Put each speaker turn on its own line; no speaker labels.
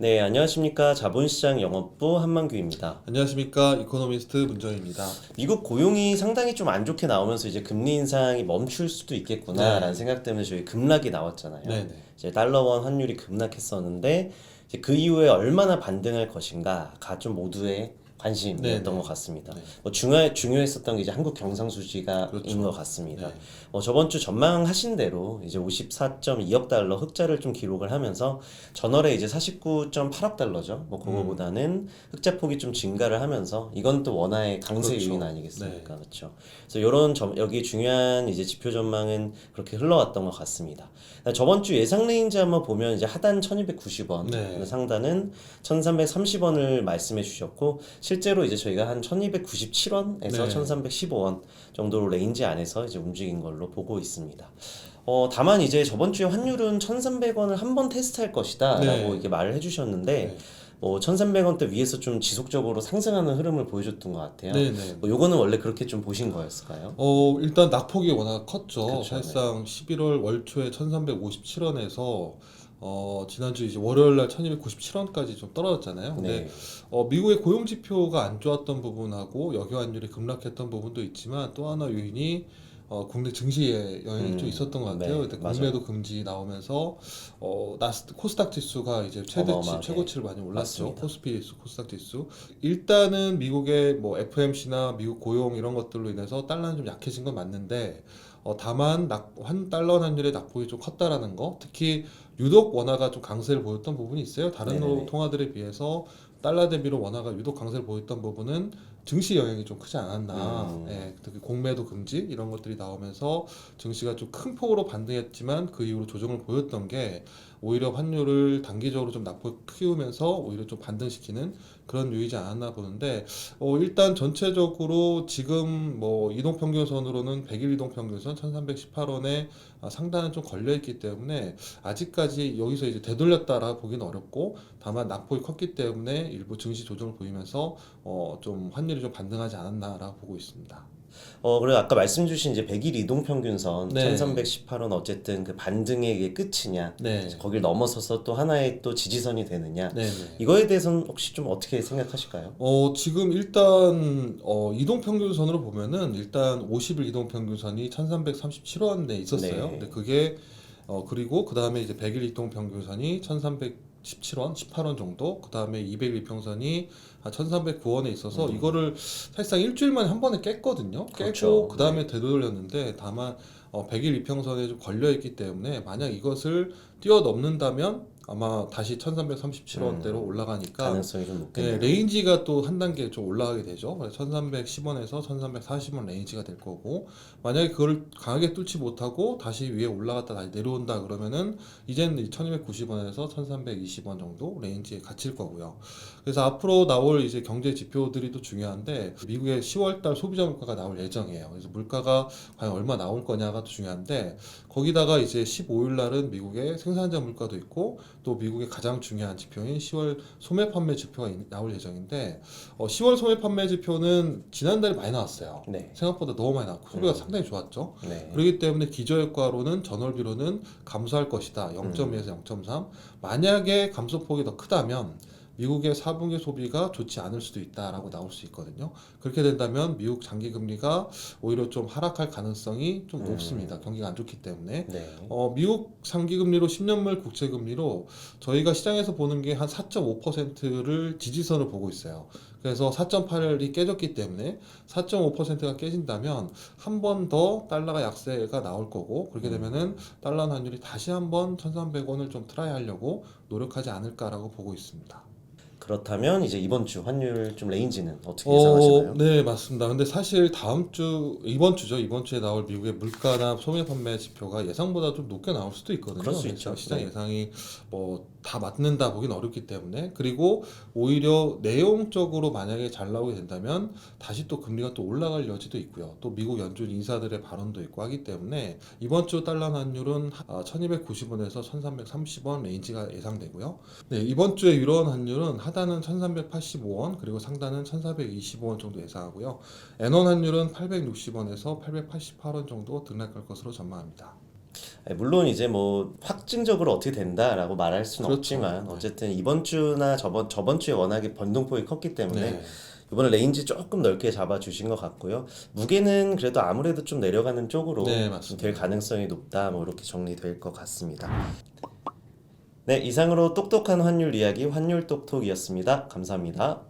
네, 안녕하십니까. 자본시장 영업부 한만규입니다.
안녕하십니까 이코노미스트 문정입니다.
미국 고용이 상당히 좀 안 좋게 나오면서 이제 금리 인상이 멈출 수도 있겠구나라는
네.
생각 때문에 저희 급락이 나왔잖아요.
네네.
이제 달러원 환율이 급락했었는데 이제 그 이후에 얼마나 반등할 것인가가 좀 모두의 관심이었던
네 네.
것 같습니다.
네.
뭐 중요 중요했었던 게 이제 한국 경상수지가
그렇죠.
인것 같습니다.
네.
어, 저번 주 전망하신 대로 이제 54.2억 달러 흑자를 좀 기록을 하면서 전월에 이제 49.8억 달러죠. 뭐 그거보다는 흑자 폭이 좀 증가를 하면서 이건 또 원화의 강세
그렇죠.
요인 아니겠습니까? 그렇죠. 그래서 이런 점 여기 중요한 이제 지표 전망은 그렇게 흘러왔던 것 같습니다. 저번 주 예상 레인지 한번 보면 이제 하단 1,290원,
네.
상단은 1,330원을 말씀해 주셨고 실제로 이제 저희가 한 1,297원에서
네.
1,315원 정도로 레인지 안에서 이제 움직인 걸로 보고 있습니다. 어, 다만 이제 저번 주에 환율은 1,300원을 한 번 테스트할 것이다라고
네.
이렇게 말을 해주셨는데
네.
뭐 1,300원대 위에서 좀 지속적으로 상승하는 흐름을 보여줬던 것 같아요.
네네.
뭐 요거는 원래 그렇게 좀 보신 거였을까요?
어 일단 낙폭이 워낙 컸죠.
그쵸,
사실상 11월 월초에 1,357원에서 어 지난주 이제 월요일 날 1,297원까지 좀 떨어졌잖아요. 근데
네.
어 미국의 고용 지표가 안 좋았던 부분하고 여기 환율이 급락했던 부분도 있지만 또 하나 요인이 어 국내 증시에 영향이
음,
좀 있었던 것 같아요.
네,
그때. 공매도 금지 나오면서 어 나스 코스닥 지수가 이제 최대치 최고치를 많이 올랐죠.
맞습니다.
코스피 지수, 코스닥 지수. 일단은 미국의 뭐 FMC나 미국 고용 이런 것들로 인해서 달러는 좀 약해진 건 맞는데 어, 다만 낙, 환 달러 환율의 낙폭이 좀 컸다라는 거. 특히 유독 원화가 좀 강세를 보였던 부분이 있어요. 다른
네네네.
통화들에 비해서 달러 대비로 원화가 유독 강세를 보였던 부분은 증시 영향이 좀 크지 않았나.
음.
예, 특히 공매도 금지 이런 것들이 나오면서 증시가 좀 큰 폭으로 반등했지만 그 이후로 조정을 보였던 게 오히려 환율을 단기적으로 좀 낙폭 키우면서 오히려 좀 반등시키는 그런 요이지 않았나 보는데 어, 일단 전체적으로 지금 뭐 이동 평균선으로는 100일 이동 평균선 1318원에 아, 상단은 좀 걸려 있기 때문에 아직까지 여기서 이제 되돌렸다라 보기는 어렵고 다만 낙폭이 컸기 때문에 일부 증시 조정을 보이면서 어, 좀 환율 이좀 반등하지 않았나라고 보고 있습니다.
어, 그리고 아까 말씀 주신 이제 100일 이동 평균선
네.
1318원 어쨌든 그 반등의 이게 끝이냐?
네.
거길 넘어서서 또 하나의 또 지지선이 되느냐?
네. 네.
이거에 대해서는 혹시 좀 어떻게 생각하실까요?
어, 지금 일단 어, 이동 평균선으로 보면은 일단 50일 이동 평균선이 1337원에 있었어요.
네.
근데 그게 어, 그리고 그다음에 이제 100일 이동 평균선이 1317원, 18원 정도. 그다음에 200일 이평선이 한 1309원에 있어서
음.
이거를 사실상 일주일 만에 한 번에 깼거든요. 깨고
그렇죠.
그다음에 되돌렸는데 다만 어, 100일 이평선에 좀 걸려 있기 때문에 만약 이것을 뛰어넘는다면 아마 다시 1337원대로
음.
올라가니까
가능성이 좀
네,
높겠네요.
레인지가 또 한 단계 좀 올라가게 되죠. 그래서 1310원에서 1340원 레인지가 될 거고, 만약에 그걸 강하게 뚫지 못하고 다시 위에 올라갔다 다시 내려온다 그러면은 이제는 1290원에서 1320원 정도 레인지에 갇힐 거고요. 그래서 앞으로 나올 이제 경제 지표들이 또 중요한데, 미국의 10월달 소비자 물가가 나올 예정이에요. 그래서 물가가 과연 얼마 나올 거냐가 또 중요한데, 거기다가 이제 15일 날은 미국의 생산자 물가도 있고, 또 미국의 가장 중요한 지표인 10월 소매 판매 지표가 이- 나올 예정인데 어, 10월 소매 판매 지표는 지난달에 많이 나왔어요.
네.
생각보다 너무 많이 나왔고 소비가
음.
상당히 좋았죠.
네.
그렇기 때문에 기저효과로는 전월비로는 감소할 것이다. 0.2에서 0.3. 만약에 감소폭이 더 크다면 미국의 4분기 소비가 좋지 않을 수도 있다라고 나올 수 있거든요. 그렇게 된다면 미국 장기 금리가 오히려 좀 하락할 가능성이 좀
음.
높습니다. 경기가 안 좋기 때문에.
네.
어, 미국 장기 금리로 10년물 국채 금리로 저희가 시장에서 보는 게 한 4.5%를 지지선을 보고 있어요. 그래서 4.8이 깨졌기 때문에 4.5%가 깨진다면 한 번 더 달러가 약세가 나올 거고 그렇게 되면은 달러 환율이 다시 한번 1,300원을 좀 트라이 하려고 노력하지 않을까라고 보고 있습니다.
그렇다면 이제 이번 주 환율 좀 레인지는 어떻게 예상하시나요?
어, 네, 맞습니다. 근데 사실 다음 주, 이번 주죠. 이번 주에 나올 미국의 물가나 소매 판매 지표가 예상보다 좀 높게 나올 수도 있거든요.
그럴 수 있죠.
시장
네.
예상이 뭐 다 맞는다 보긴 어렵기 때문에. 그리고 오히려 내용적으로 만약에 잘 나오게 된다면 다시 또 금리가 또 올라갈 여지도 있고요. 또 미국 연준 인사들의 발언도 있고 하기 때문에 이번 주 달러 환율은 1290원에서 1330원 레인지가 예상되고요. 네, 이번 주에 유로원 환율은 하단 은 1385원 그리고 상단은 1425원 정도 예상하고요. 엔원 환율은 860원에서 888원 정도 등락할 것으로 전망합니다.
물론 이제 뭐 확증적으로 어떻게 된다라고 말할 수는
그렇죠.
없지만
네.
어쨌든 이번 주나 저번 저번 주에 워낙에 변동폭이 컸기 때문에
네.
이번에 레인지 조금 넓게 잡아주신 것 같고요. 무게는 그래도 아무래도 좀 내려가는 쪽으로
네.
될 가능성이 높다. 뭐 이렇게 정리될 것 같습니다. 네, 이상으로 똑똑한 환율 이야기 환율 똑똑이었습니다. 감사합니다.